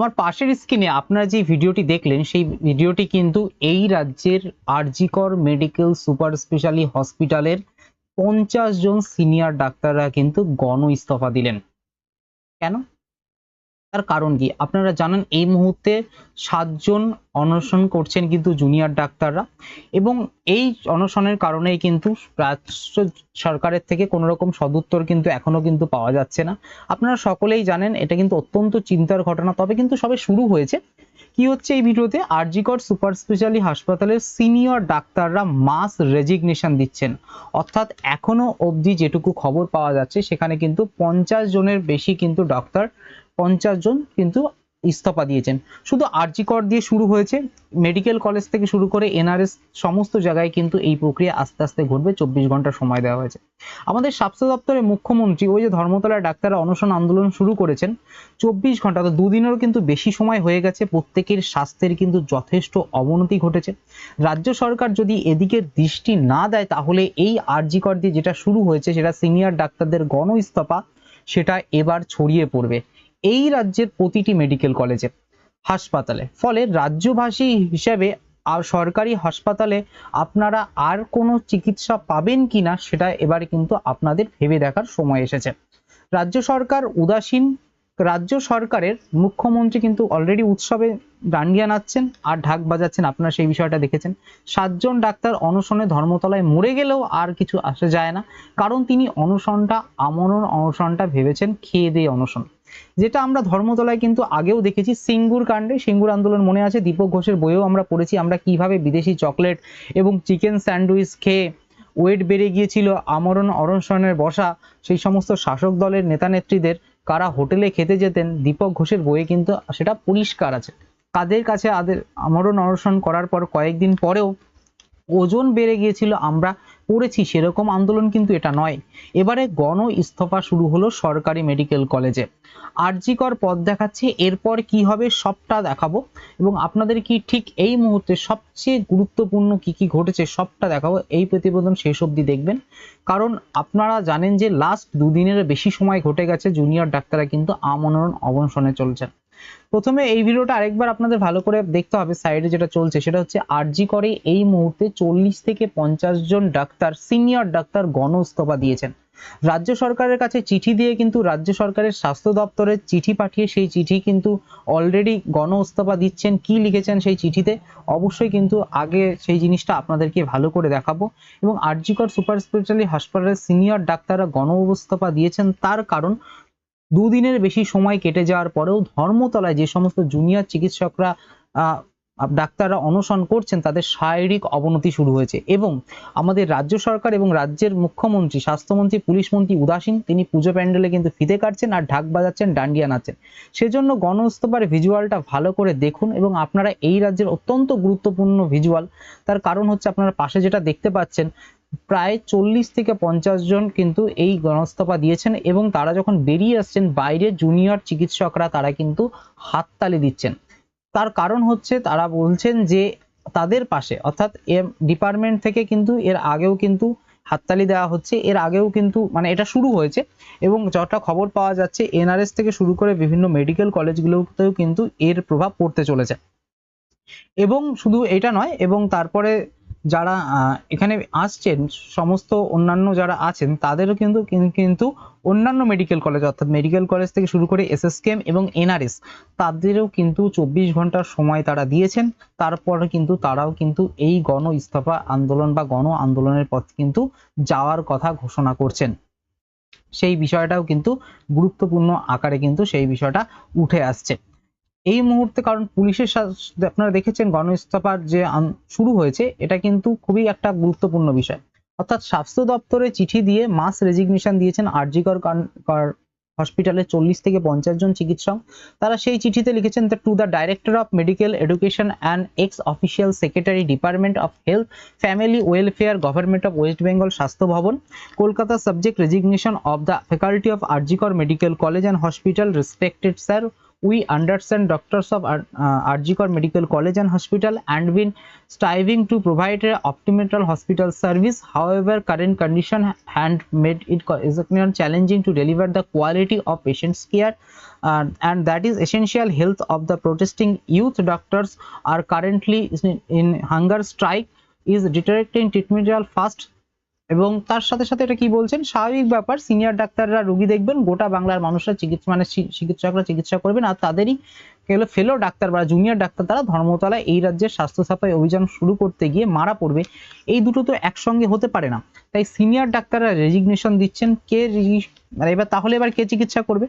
আমার পাশের স্ক্রিনে আপনারা যে ভিডিওটি দেখলেন, সেই ভিডিওটি কিন্তু এই রাজ্যের আরজিকর মেডিকেল সুপার স্পেশালি হসপিটালের পঞ্চাশ জন সিনিয়র ডাক্তাররা কিন্তু গণ ইস্তফা দিলেন। কেন? তার কারণ কি? আপনারা জানেন এই মুহূর্তে সাতজন অনশন করছেন কিন্তু জুনিয়র ডাক্তাররা এবং এই অনশনের কারণেই কিন্তু রাজ্য সরকারের থেকে কোনো রকম সদুত্তর কিন্তু এখনও কিন্তু পাওয়া যাচ্ছে না। আপনারা সকলেই জানেন এটা কিন্তু অত্যন্ত চিন্তার ঘটনা, তবে কিন্তু সবে শুরু হয়েছে। কি হচ্ছে এই ভিডিওতে? আরজিকর সুপার স্পেশালি হাসপাতালের সিনিয়র ডাক্তাররা মাস রেজিগনেশন দিচ্ছেন। অর্থাৎ এখনও অবধি যেটুকু খবর পাওয়া যাচ্ছে, সেখানে কিন্তু পঞ্চাশ জনের বেশি কিন্তু ডক্টর পঞ্চাশ জন কিন্তু ইস্তফা দিয়েছেন। শুধু আরজিকর দিয়ে শুরু হয়েছে, মেডিকেল কলেজ থেকে শুরু করে এনআরএস সমস্ত জায়গায় কিন্তু এই প্রক্রিয়া আস্তে আস্তে ঘটবে, চব্বিশ ঘণ্টা সময় দেওয়া হয়েছে। আমাদের স্বাস্থ্য দপ্তরের মুখ্যমন্ত্রী, ওই যে ধর্মতলার ডাক্তাররা অনশন আন্দোলন শুরু করেছেন, চব্বিশ ঘণ্টা তো দুদিনেরও কিন্তু বেশি সময় হয়ে গেছে, প্রত্যেকের স্বাস্থ্যের কিন্তু যথেষ্ট অবনতি ঘটেছে। রাজ্য সরকার যদি এদিকে দৃষ্টি না দেয়, তাহলে এই আরজিকর দিয়ে যেটা শুরু হয়েছে, সেটা সিনিয়র ডাক্তারদের গণ ইস্তফা, সেটা এবার ছড়িয়ে পড়বে। এই রাজ্যের প্রতিটি মেডিকেল কলেজে হাসপাতালে। ফলে রাজ্যভাষী হিসেবে আর সরকারি হাসপাতালে আপনারা আর কোনো চিকিৎসা পাবেন কিনা সেটা এবারে কিন্তু আপনাদের ভেবে দেখার সময় এসেছে। রাজ্য সরকার উদাসীন, রাজ্য সরকারের মুখ্যমন্ত্রী কিন্তু অলরেডি উৎসবে ডান্ডিয়া নাচছেন আর ঢাক বাজাচ্ছেন, আপনারা সেই বিষয়টা দেখেছেন। সাতজন ডাক্তার অনশনে ধর্মতলায় মরে গেলেও আর কিছু আসে যায় না। কারণ তিনি অনশনটা, আমরণ অনশনটা ভেবেছেন, খেয়ে দিয়ে অনশন। যেটা আমরা ধর্মতলায় কিন্তু আগেও দেখেছি, সিঙ্গুর কাণ্ডে, সিঙ্গুর আন্দোলন মনে আছে? দীপক ঘোষের বইয়েও আমরা পড়েছি, আমরা কীভাবে বিদেশি চকলেট এবং চিকেন স্যান্ডউইচ খেয়ে ওয়েট বেড়ে গিয়েছিল আমরণ অনশনের বসা, সেই সমস্ত শাসক দলের নেতা নেত্রীদের কারা হোটেলে খেতে যেতেন, দীপক ঘোষের বইয়ে কিন্তু সেটা পরিষ্কার আছে। কাদের কাছে আদের আমরণ অনশন করার পর কয়েকদিন পরেও ওজন বেড়ে গিয়েছিল আমরা পড়েছি সেরকম আন্দোলন কিন্তু এটা নয়। এবারে গণ ইস্তফা শুরু হলো সরকারি মেডিকেল কলেজে। আরজিকর পথ দেখাচ্ছে, এরপর কি হবে সবটা দেখাবো। এবং আপনাদের কি ঠিক এই মুহূর্তে সবচেয়ে গুরুত্বপূর্ণ কি কি ঘটেছে সবটা দেখাবো, এই প্রতিবেদন শেষ অবধি দেখবেন। কারণ আপনারা জানেন যে লাস্ট দুদিনের বেশি সময় ঘটে গেছে জুনিয়র ডাক্তাররা কিন্তু আমনরণ অবনশনে চলছেন। প্রথমে এই ভিডিওটা আরেকবার আপনাদের ভালো করে দেখতে হবে সাইডে যেটা চলছে, সেটা হচ্ছে আরজি করে এই মুহূর্তে চল্লিশ থেকে পঞ্চাশ জন ডাক্তার সিনিয়র ডাক্তার গণ ইস্তফা দিয়েছেন। রাজ্য সরকারের কাছে চিঠি দিয়ে কিন্তু রাজ্য সরকারের স্বাস্থ্য দপ্তরের চিঠি পাঠিয়ে সেই চিঠি কিন্তু অলরেডি গণ ইস্তফা দিচ্ছেন। কি লিখেছেন সেই চিঠিতে? অবশ্যই কিন্তু আগে সেই জিনিসটা আপনাদেরকে ভালো করে দেখাবো। এবং আরজিকর সুপার স্পেশালি হাসপাতালের সিনিয়র ডাক্তাররা গণ ইস্তফা দিয়েছেন, তার কারণ দুদিনের বেশি সময় কেটে যাওয়ার পরেও ধর্মতলায় যে সমস্ত জুনিয়র চিকিৎসকরা ডাক্তাররা অনশন করছেন, তাদের শারীরিক অবনতি শুরু হয়েছে এবং আমাদের রাজ্য সরকার এবং রাজ্যের মুখ্যমন্ত্রী, স্বাস্থ্যমন্ত্রী পুলিশ মন্ত্রী উদাসীন, তিনি পুজো প্যান্ডেলে কিন্তু ফিতে কাটছেন আর ঢাক বাজাচ্ছেন, ডান্ডিয়া নাচছেন। সেজন্য গণ ইস্তফার ভিজুয়ালটা ভালো করে দেখুন এবং আপনারা এই রাজ্যের অত্যন্ত গুরুত্বপূর্ণ ভিজুয়াল, তার কারণ হচ্ছে আপনারা পাশে যেটা দেখতে পাচ্ছেন প্রায় চল্লিশ থেকে পঞ্চাশ জন কিন্তু এই গণস্তফা দিয়েছেন এবং তারা যখন বেরিয়ে আসছেন, বাইরে জুনিয়র চিকিৎসকরা তারা কিন্তু হাততালি দিচ্ছেন। তার কারণ হচ্ছে তারা বলছেন যে তাদের পাশে, অর্থাৎ এর ডিপার্টমেন্ট থেকে কিন্তু এর আগেও কিন্তু হাততালি দেওয়া হচ্ছে, এর আগেও কিন্তু মানে এটা শুরু হয়েছে এবং যটা খবর পাওয়া যাচ্ছে, এনআরএস থেকে শুরু করে বিভিন্ন মেডিকেল কলেজগুলোতেও কিন্তু এর প্রভাব পড়তে চলেছে। এবং শুধু এটা নয়, এবং তারপরে যারা এখানে আসছেন, সমস্ত অন্যান্য যারা আছেন, তাদেরও কিন্তু কিন্তু অন্যান্য মেডিকেল কলেজ অর্থাৎ মেডিকেল কলেজ থেকে শুরু করে এসএসকেএম এবং এনআরএস তাদেরও কিন্তু চব্বিশ ঘণ্টার সময় তারা দিয়েছেন। তারপরে কিন্তু তারাও কিন্তু এই গণ ইস্তফা আন্দোলন বা গণ আন্দোলনের পথ কিন্তু যাওয়ার কথা ঘোষণা করছেন। সেই বিষয়টাও কিন্তু গুরুত্বপূর্ণ আকারে কিন্তু সেই বিষয়টা উঠে আসছে। এই মুহূর্তে কারণ পুলিশের আপনারা দেখেছেন গণ ইস্তফার যে শুরু হয়েছে, এটা কিন্তু খুবই একটা গুরুত্বপূর্ণ বিষয়। অর্থাৎ স্বাস্থ্য দপ্তরে চিঠি দিয়ে মাস রেজিগনেশন দিয়েছেন আরজিকর হসপিটালে চল্লিশ থেকে পঞ্চাশ জন চিকিৎসক। তারা সেই চিঠিতে লিখেছেন to the director of medical education and ex official secretary department of health family welfare government of West Bengal Swasthya Bhavan. Kolkata subject resignation of the faculty of RG Kar medical college and hospital respected sir we understand doctors of Ar- uh, Arjikor Medical College and Hospital and been striving to provide optimal hospital service. However, current condition and made it challenging to deliver the quality of patients' care, uh, and that is essential. Health of the protesting youth doctors are currently in, in hunger strike. Is deteriorating treatmental fast এবং তার সাথে সাথে এটা কি বলছেন? স্বাভাবিক ব্যাপার senior ডাক্তাররা রুগী দেখবেন, গোটা বাংলার মানুষরা চিকিৎসা মানে চিকিৎসকরা চিকিৎসা করবেন আর তাদেরই ফেলো ফেলো ডাক্তার বা জুনিয়র ডাক্তার তারা ধর্মতলায় এই রাজ্যের স্বাস্থ্য সাফাই অভিযান শুরু করতে গিয়ে মারা পড়বে। এই দুটো তো একসঙ্গে হতে পারে না। তাই সিনিয়র ডাক্তাররা রেজিগনেশন দিচ্ছেন, কে মানে এবার তাহলে এবার কে চিকিৎসা করবে?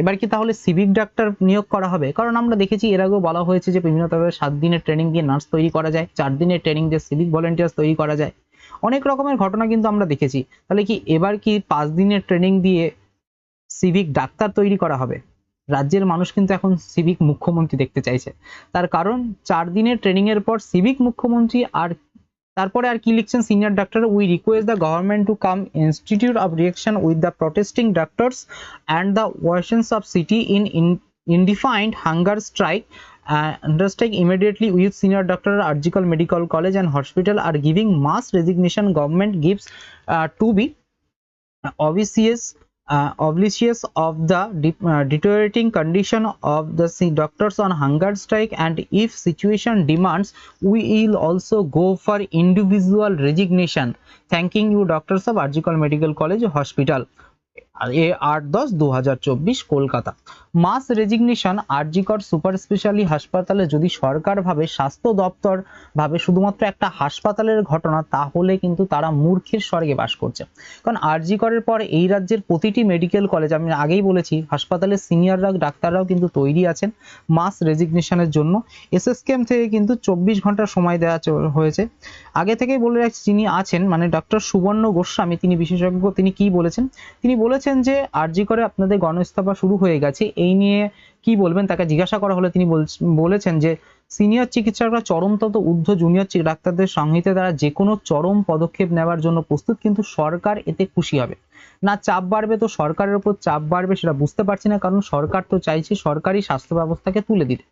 এবার কি তাহলে সিভিক ডাক্তার নিয়োগ করা হবে? কারণ আমরা দেখেছি এর আগেও বলা হয়েছে যে বিভিন্ন ধরনের সাত দিনের ট্রেনিং দিয়ে নার্স তৈরি করা যায়, চার দিনের ট্রেনিং দিয়ে সিভিক ভলেন্টিয়ার্স তৈরি করা যায়। অনেক রকমের ঘটনা কিন্তু আমরা দেখেছি। তাহলে কি এবার কি পাঁচ দিনের ট্রেনিং দিয়ে সিভিক ডাক্তার তৈরি করা হবে? রাজ্যের মানুষ কিন্তু এখন সিভিক মুখ্যমন্ত্রী দেখতে চাইছে। তার কারণ চার দিনের ট্রেনিং এর পর সিভিক মুখ্যমন্ত্রী আর তারপরে আর কি লিখছেন senior doctor we request the government to come institute of reaction with the protesting doctors and the wardens of city in indefinite hunger strike uh, hunger immediately with senior doctor Arjical Medical College and Hospital are giving mass resignation. Government gives uh, to be obvious uh, oblivious of the de- uh, deteriorating condition of the doctors on hunger strike. And if situation demands we will also go for individual resignation. Thanking you doctors of Arjical Medical College Hospital আট দশ দু Kolkata. Mass resignation, RG Kar super speciality হাসপাতালে যদি সরকার ভাবে স্বাস্থ্য দপ্তর ভাবে শুধুমাত্র একটা হাসপাতালের ঘটনা, তাহলে কিন্তু তারা মূর্খের স্বর্গে বাস করছে। কারণ আরজিকরের পর এই রাজ্যের প্রতিটি মেডিকেল কলেজ, আমি আগেই বলেছি, হাসপাতালের সিনিয়ররা, ডাক্তাররাও কিন্তু তৈরি আছেন মাস রেজিগনেশনের জন্য। এসএসকেএম থেকে কিন্তু চব্বিশ ঘণ্টা সময় দেওয়া হয়েছে। আগে থেকেই বলে রাখছি, যিনি আছেন মানে ডক্টর সুবর্ণ গোস্বামী, তিনি বিশেষজ্ঞ, তিনি কি বলেছেন? তিনি বলেছেন যে আরজি করে আপনাদের গণইস্তফা শুরু হয়ে গেছে। এই নিয়ে কি বলবেন? তাকে জিজ্ঞাসা করা হলে তিনি বলেছেন যে সিনিয়র চিকিৎসকরা চরমতত ঊর্ধ্ব জুনিয়র ডাক্তারদের সংহিতা দ্বারা যে কোনো চরম পদক্ষেপ নেওয়ার জন্য প্রস্তুত, কিন্তু সরকার এতে খুশি হবে। না, চাপ বাড়বে তো সরকারের উপর চাপ বাড়বে সেটা বুঝতে পারছি না, কারণ সরকার তো চাইছে সরকারি স্বাস্থ্য ব্যবস্থাকে তুলে দিতে।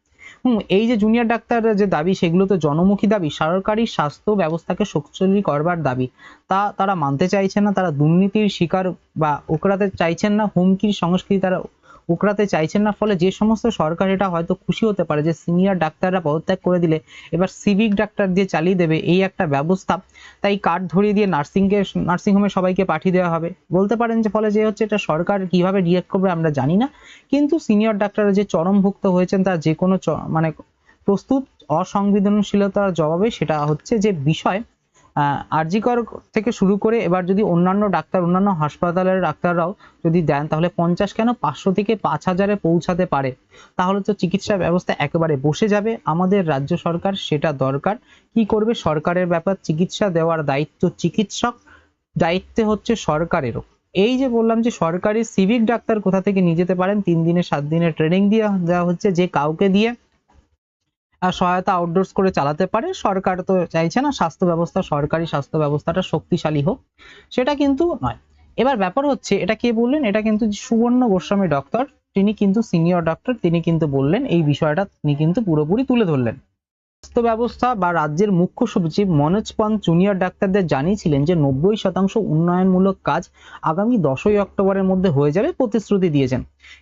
হুম, এই যে জুনিয়র ডাক্তাররা যে দাবি, সেগুলো তো জনমুখী দাবি, সরকারি স্বাস্থ্য ব্যবস্থাকে শক্তিশালী করবার দাবি। তা তারা মানতে চাইছে না, তারা দুর্নীতির শিকার বা ওকরাতে চাইছেন না, হুমকির সংস্কৃতি তারা ওকরাতে চাইছেন না, ফলে যে সমস্ত সরকার এটা হয়তো খুশি হতে পারে যে সিনিয়র ডাক্তাররা পদত্যাগ করে দিলে এবার সিভিক ডাক্তার দিয়ে চালিয়ে দেবে এই একটা ব্যবস্থা। তাই কার্ড ধরিয়ে দিয়ে নার্সিংকে নার্সিংহোমে সবাইকে পাঠিয়ে দেওয়া হবে। বলতে পারেন যে ফলে যে হচ্ছে এটা সরকার কীভাবে রিয়েক্ট করবে আমরা জানি না। কিন্তু সিনিয়র ডাক্তাররা যে চরমভুক্ত হয়েছেন তার যে কোনো মানে প্রস্তুত, অসংবেদনশীলতার জবাবে সেটা হচ্ছে যে বিষয় আরজিকর থেকে শুরু করে এবার যদি অন্যান্য ডাক্তার, অন্যান্য হাসপাতালের ডাক্তাররাও যদি দেন, তাহলে পঞ্চাশ কেন? পাঁচশো থেকে পাঁচ হাজারে পৌঁছাতে পারে। তাহলে তো চিকিৎসা ব্যবস্থা একেবারে বসে যাবে। আমাদের রাজ্য সরকার সেটা দরকার। কি করবে? সরকারের ব্যাপার। চিকিৎসা দেওয়ার দায়িত্ব চিকিৎসক। দায়িত্বে হচ্ছে সরকারেরও। এই যে বললাম যে সরকারি সিভিক ডাক্তার কোথা থেকে নিয়ে যেতে পারেন? তিন দিনে, সাত দিনের ট্রেনিং দিয়ে দেওয়া হচ্ছে। যে কাউকে দিয়ে সহায়তা আউটডোর্স করে চালাতে পারে। সরকার তো চাইছে না, স্বাস্থ্য ব্যবস্থা, সরকারি স্বাস্থ্য ব্যবস্থাটা শক্তিশালী হোক। সেটা কিন্তু নয়। এবার ব্যাপার হচ্ছে, এটা কে বললেন? এটা কিন্তু সুবর্ণ গোস্বামী ডক্টর তিনি কিন্তু সিনিয়র ডক্টর তিনি কিন্তু বললেন এই বিষয়টা তিনি কিন্তু পুরোপুরি তুলে ধরলেন। স্বাস্থ্য ব্যবস্থা বা রাজ্যের মুখ্য সচিব মনোজ পন্ত জুনিয়র ডাক্তারদের জানিয়েছিলেন যে নব্বই শতাংশ উন্নয়নমূলক কাজ আগামী দশই অক্টোবরের মধ্যে হয়ে যাবে প্রতিশ্রুতি দিয়েছেন।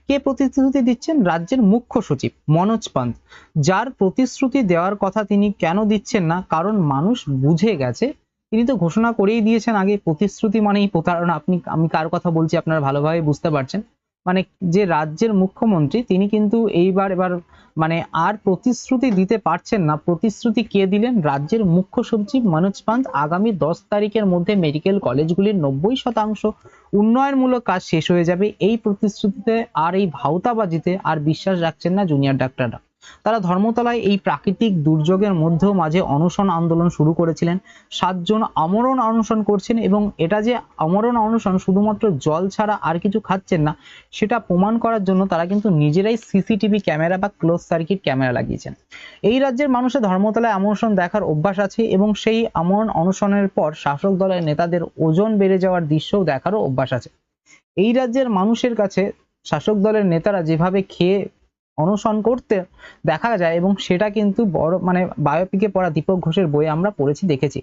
কে প্রতিশ্রুতি দিচ্ছেন? রাজ্যের মুখ্য সচিব মনোজ পন্ত যার প্রতিশ্রুতি দেওয়ার কথা তিনি কেন দিচ্ছেন না? কারণ মানুষ বুঝে গেছে। তিনি তো ঘোষণা করেই দিয়েছেন আগে প্রতিশ্রুতি মানেই প্রতারণা। আপনি, আমি কার কথা বলছি আপনারা ভালোভাবে বুঝতে পারছেন। মানে যে রাজ্যের মুখ্যমন্ত্রী, তিনি কিন্তু এইবার এবার মানে আর প্রতিশ্রুতি দিতে পারছেন না। প্রতিশ্রুতি কে দিলেন? রাজ্যের মুখ্য সচিব মনোজ পান্ত আগামী দশ তারিখের মধ্যে মেডিকেল কলেজগুলির নব্বই শতাংশ উন্নয়নমূলক কাজ শেষ হয়ে যাবে। এই প্রতিশ্রুতিতে আর এই ভাওতাবাজিতে আর বিশ্বাস রাখছেন না জুনিয়র ডাক্তাররা। তারা ধর্মতলায় এই প্রাকৃতিক দুর্যোগের মধ্যেও মাঝে অনশন আন্দোলন শুরু করেছিলেন। সাতজন আমরণ অনশন করছেন এবং এটা যে আমরণ অনশন শুধুমাত্র জল ছাড়া আর কিছু খাচ্ছেন না, সেটা প্রমাণ করার জন্য তারা কিন্তু নিজেরাই সিসিটিভি ক্যামেরা বা ক্লোজ সার্কিট ক্যামেরা লাগিয়েছেন। এই রাজ্যের মানুষের ধর্মতলায় আমরণ দেখার অভ্যাস আছে এবং সেই আমরণ অনশনের পর শাসক দলের নেতাদের ওজন বেড়ে যাওয়ার দৃশ্যও দেখারও অভ্যাস আছে। এই রাজ্যের মানুষের কাছে শাসক দলের নেতারা যেভাবে খেয়ে অনশন করতে দেখা যায় এবং সেটা কিন্তু বড় মানে বায়োপিকে পড়া দীপক ঘোষের বইয়ে আমরা পড়েছি, দেখেছি।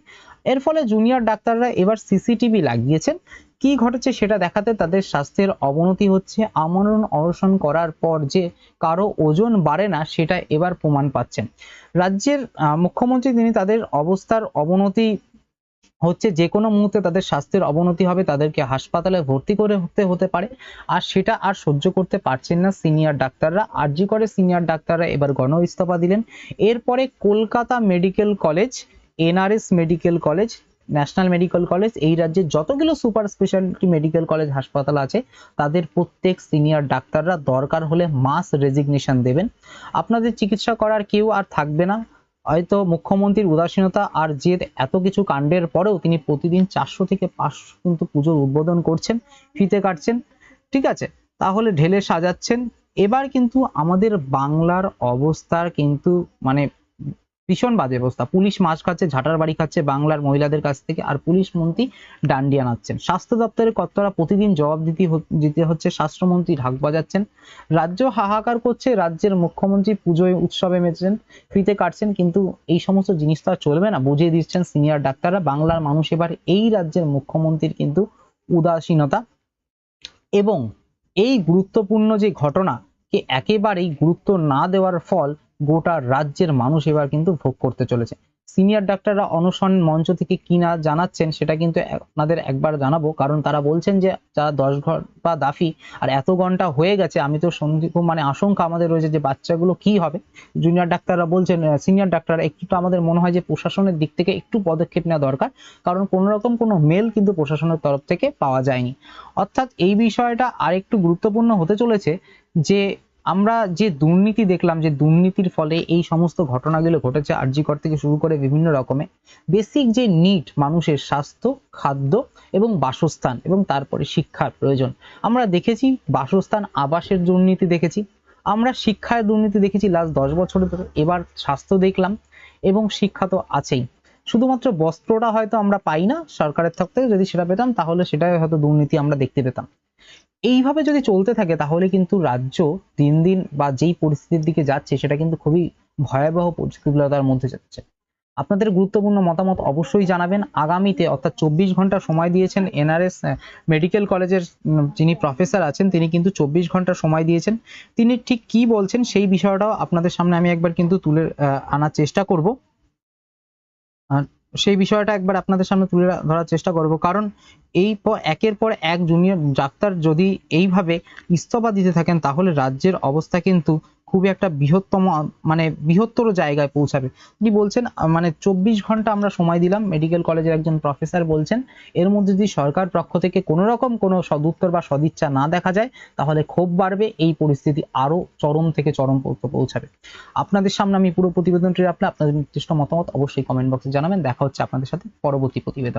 এর ফলে জুনিয়র ডাক্তাররা এবার সিসিটিভি লাগিয়েছেন। কি ঘটেছে সেটা দেখাতে তাদের স্বাস্থ্যের অবনতি হচ্ছে। আমরণ অনশন করার পর যে কারও ওজন বাড়ে না, সেটা এবার প্রমাণ পাচ্ছেন। রাজ্যের মুখ্যমন্ত্রী তিনি তাদের অবস্থার অবনতি হচ্ছে যে কোনো মুহূর্তে তাদের স্বাস্থ্যের অবনতি হবে, তাদেরকে হাসপাতালে ভর্তি করে হতে হতে পারে। আর সেটা আর সহ্য করতে পারছেন না সিনিয়র ডাক্তাররা। আরজি করে সিনিয়র ডাক্তাররা এবার গণ ইস্তফা দিলেন। এরপরে Kolkata medical college, NRS medical college, national medical college, এই রাজ্যে যতগুলো সুপার স্পেশালিটি মেডিকেল কলেজ হাসপাতাল আছে, তাদের প্রত্যেক সিনিয়র ডাক্তাররা দরকার হলে মাস রেজিগনেশন দেবেন। আপনাদের চিকিৎসা করার কেউ আর থাকবে না। হয়তো মুখ্যমন্ত্রীর উদাসীনতা আর জেদ এত কিছু কাণ্ডের পরেও তিনি প্রতিদিন চারশো থেকে পাঁচশো কিন্তু পুজোর উদ্বোধন করছেন, ফিতে কাটছেন। ঠিক আছে, তাহলে ঢেলে সাজাচ্ছেন। এবার কিন্তু আমাদের বাংলার অবস্থার কিন্তু মানে ভীষণ বাজে অবস্থা। পুলিশ মাছ খাচ্ছে, ঝাঁটার বাড়ি খাচ্ছে, বাংলার মহিলাদের কাছ থেকে, আর পুলিশ মন্ত্রী ডান্ডিয়া নাচ্ছেন। স্বাস্থ্য দপ্তরের কর্তারা প্রতিদিন জবাব দিতে দিতে হচ্ছে, স্বাস্থ্যমন্ত্রী ঢাক বাজাচ্ছেন। রাজ্য হাহাকার করছে, রাজ্যের মুখ্যমন্ত্রী পুজোয় উৎসবে মেতেছেন, ফ্রিতে কাটছেন, কিন্তু এই সমস্ত জিনিস তো আর চলবে না, বুঝিয়ে দিচ্ছেন সিনিয়র ডাক্তাররা। বাংলার মানুষ এবার এই রাজ্যের মুখ্যমন্ত্রীর কিন্তু উদাসীনতা। এবং এই গুরুত্বপূর্ণ যে ঘটনাকে একেবারেই গুরুত্ব না দেওয়ার ফল গোটা রাজ্যের মানুষ এবার কিন্তু ভোগ করতে চলেছে। সিনিয়র ডাক্তাররা অনশন মঞ্চ থেকে কি না জানাচ্ছেন সেটা কিন্তু আপনাদের একবার জানাব। কারণ তারা বলছেন যে, যারা দশ ঘণ্টা দাফি আর এত ঘণ্টা হয়ে গেছে, আমি তো সন্দেহ মানে আশঙ্কা আমাদের রয়েছে যে বাচ্চাগুলো কি হবে। জুনিয়র ডাক্তাররা বলছেন সিনিয়র ডাক্তাররা একটু তো আমাদের মনে হয় যে প্রশাসনের দিক থেকে একটু পদক্ষেপ নেওয়া দরকার। কারণ কোনো রকম কোনো মেল কিন্তু প্রশাসনের তরফ থেকে পাওয়া যায়নি। অর্থাৎ এই বিষয়টা আরেকটু গুরুত্বপূর্ণ হতে চলেছে যে আমরা যে দুর্নীতি দেখলাম, যে দুর্নীতির ফলে এই সমস্ত ঘটনাগুলো ঘটেছে, আরজিকর থেকে শুরু করে বিভিন্ন রকমে বেসিক যে নিড মানুষের স্বাস্থ্য, খাদ্য এবং বাসস্থান এবং তারপরে শিক্ষার প্রয়োজন। আমরা দেখেছি বাসস্থান, আবাসের দুর্নীতি দেখেছি। আমরা শিক্ষায় দুর্নীতি দেখেছি লাস্ট দশ বছরে ধরে। এবার স্বাস্থ্য দেখলাম এবং শিক্ষা তো আছেই। শুধুমাত্র বস্ত্রটা হয়তো আমরা পাই না সরকারের তরফ থেকে, যদি সেটা পেতাম তাহলে সেটাই হয়তো দুর্নীতি আমরা দেখতে পেতাম। এইভাবে যদি চলতে থাকে, তাহলে কিন্তু রাজ্য দিন দিন বা যেই পরিস্থিতির দিকে যাচ্ছে, সেটা কিন্তু খুবই ভয়াবহ প্রতিকূলতার মধ্যে যাচ্ছে। আপনাদের গুরুত্বপূর্ণ মতামত অবশ্যই জানাবেন। আগামীতে, অর্থাৎ চব্বিশ ঘণ্টা সময় দিয়েছেন এনআরএস মেডিকেল কলেজের যিনি প্রফেসর আছেন, তিনি কিন্তু চব্বিশ ঘণ্টা সময় দিয়েছেন। তিনি ঠিক কি বলছেন সেই বিষয়টাও আপনাদের সামনে আমি একবার কিন্তু তুলে আনার চেষ্টা করব। সেই বিষয়টা একবার আপনাদের সামনে তুলে ধরার চেষ্টা করব। কারণ এই একের পর এক জুনিয়র ডাক্তার যদি এইভাবে ইস্তফা দিতে থাকেন, তাহলে রাজ্যের অবস্থা কিন্তু খুবই একটা বৃহত্তম মানে বৃহত্তর জায়গায় পৌঁছাবে। তিনি বলছেন মানে চব্বিশ ঘণ্টা আমরা সময় দিলাম মেডিকেল কলেজের একজন প্রফেসর বলছেন, এর মধ্যে যদি সরকার পক্ষ থেকে কোনো রকম কোনো সদুত্তর বা সদিচ্ছা না দেখা যায়, তাহলে ক্ষোভ বাড়বে, এই পরিস্থিতি আরও চরম থেকে চরম পৌঁছাবে। আপনাদের সামনে আমি পুরো প্রতিবেদনটি রাখলে আপনাদের নির্দিষ্ট মতামত অবশ্যই কমেন্ট বক্সে জানাবেন। দেখা হচ্ছে আপনাদের সাথে পরবর্তী প্রতিবেদন।